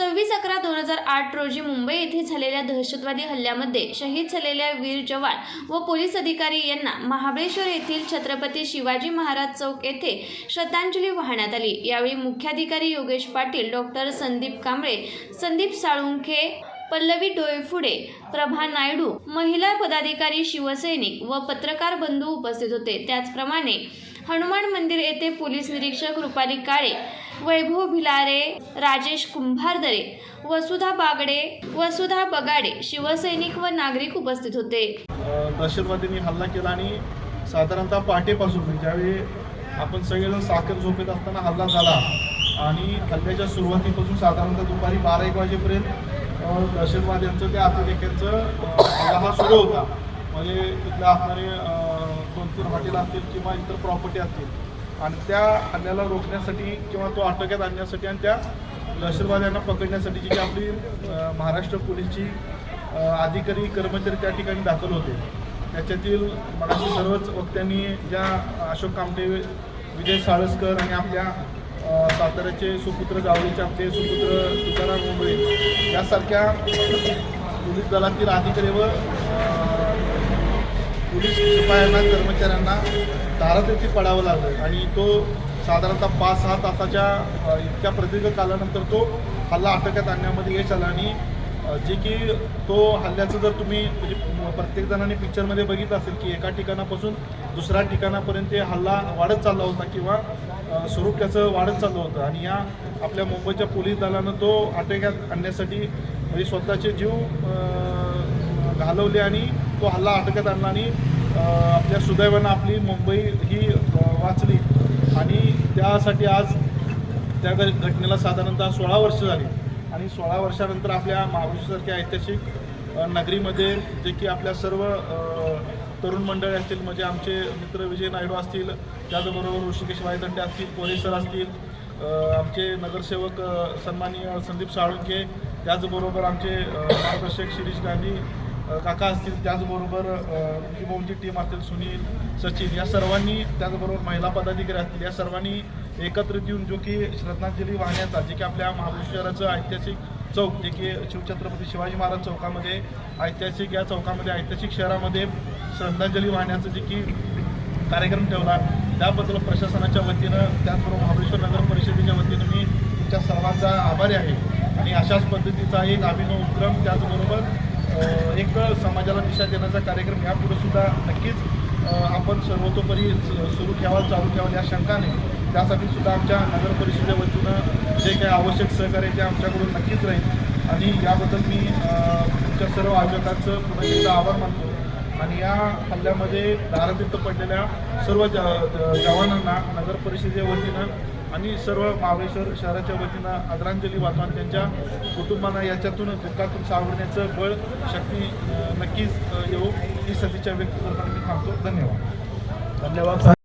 सव्वीस अकरा दोन हजार आठ रोजी मुंबई येथे झालेल्या दहशतवादी हल्ल्यामध्ये शहीद झालेल्या वीर जवान व पोलीस अधिकारी यांना महाबळेश्वर येथील छत्रपती शिवाजी महाराज चौक येथे श्रद्धांजली वाहण्यात आली. यावेळी मुख्याधिकारी योगेश पाटील डॉक्टर संदीप कांबळे संदीप साळुंखे पल्लवी डोयफुडे प्रभा नायडू महिला पदाधिकारी शिवसैनिक व पत्रकार बंधू उपस्थित होते. त्याचप्रमाणे हनुमान मंदिर येथे पोलीस निरीक्षक रुपाली काळे वैभव भिलारे राजेश कुंभारदरे वसुधा बागडे वसुधा बगाडे शिवसैनिक व नागरिक उपस्थित होते. अ, दहशतवाद्यांनी हल्ला केला आणि साधारणतः पहाटेपासून म्हणजे ज्यावेळी आपण सगळेजण साखर झोपेत असताना हल्ला झाला आणि हल्ल्याच्या सुरुवातीपासून साधारणतः दुपारी बारा एक वाजेपर्यंत दहशतवाद्यांचं त्या अतिरेक्यांचं हल्ला हा सुरू होता. म्हणजे तिथल्या असणारे अ, हॉटेल असतील किंवा इतर प्रॉपर्टी असतील आणि त्या हल्ल्याला रोखण्यासाठी किंवा तो आटोक्यात आणण्यासाठी आणि त्या दहशतवाद्यांना पकडण्यासाठी जी काही आपली महाराष्ट्र पोलीसची अधिकारी कर्मचारी त्या ठिकाणी दाखल होते. त्याच्यातील मराठी सर्वच वक्त्यांनी ज्या अशोक कामटे विजय साळसकर आणि आपल्या साताऱ्याचे सुपुत्र जावळीचे आमचे सुपुत्र तुकाराम मुंबई यासारख्या पोलीस दलातील अधिकारी व पोलीस शिपायांना कर्मचाऱ्यांना धारातीर्थी पडावं लागलं. आणि तो साधारणतः पाच सहा तासाच्या इतक्या प्रदीर्घ कालानंतर तो हल्ला आटोक्यात आणण्यामध्ये यश आला. आणि जे की तो हल्ल्याचं जर तुम्ही म्हणजे प्रत्येक जणांनी पिक्चरमध्ये बघितलं असेल की एका ठिकाणापासून दुसऱ्या ठिकाणापर्यंत ते हल्ला वाढत चालला होता किंवा स्वरूप त्याचं वाढत चाललं होतं. आणि या आपल्या मुंबईच्या पोलीस दलानं तो आटोक्यात आणण्यासाठी म्हणजे स्वतःचे जीव घालवले आणि तो हल्ला आटोक्यात आणला. आणि आपल्या सुदैवानं आपली मुंबई ही वाचली. आणि त्यासाठी आज त्या घटनेला साधारणतः सोळा वर्ष झाली. आणि सोळा वर्षानंतर आपल्या महाबळेश्वरसारख्या ऐतिहासिक नगरीमध्ये जे की आपल्या सर्व तरुण मंडळी असतील म्हणजे आमचे मित्र विजय नायडू असतील त्याचबरोबर ऋषिकेश वायदंडे असतील कोरेसर असतील आमचे नगरसेवक सन्माननीय संदीप साळुंके त्याचबरोबर आमचे मार्गदर्शक शिरीष गांधी काका असतील त्याचबरोबर अ, टीम असतील सुनील सचिन या सर्वांनी त्याचबरोबर महिला पदाधिकारी असतील या सर्वांनी एकत्रित येऊन जो की श्रद्धांजली वाहण्याचा जे की आपल्या महाबळेश्वराचं ऐतिहासिक चौक जे की शिवछत्रपती शिवाजी महाराज चौकामध्ये ऐतिहासिक या चौकामध्ये ऐतिहासिक शहरामध्ये श्रद्धांजली वाहण्याचं जे की कार्यक्रम ठेवला. त्याबद्दल प्रशासनाच्या वतीनं त्याचबरोबर महाबळेश्वर नगर परिषदेच्या वतीनं मी तुमच्या सर्वांचा आभारी आहे. आणि अशाच पद्धतीचा एक अभिनव उपक्रम त्याचबरोबर एक समाजाला दिशा देण्याचा कार्यक्रम यापुढे सुद्धा नक्कीच आपण सर्वतोपरी सुरू ठेवाल चालू ठेवाल या शंकाने. त्यासाठी सुद्धा आमच्या नगर परिषदे वतीनं जे काही आवश्यक सहकार्य ते आमच्याकडून नक्कीच राहील. आणि याबद्दल मी तुमच्या सर्व आयोजकांचं पुन्हा एकदा आभार मानतो. आणि या हल्ल्यामध्ये दारातिथ्य पडलेल्या सर्व ज जवानांना नगर परिषदे वतीनं आणि सर्व महाबळेश्वर शहराच्या वतीनं आदरांजली वाहतो त्यांच्या कुटुंबांना याच्यातून दुःखातून सावरण्याचं बळ शक्ती नक्कीच येऊ ही सदिच्छा व्यक्त करताना मी थांबतो. धन्यवाद. धन्यवाद.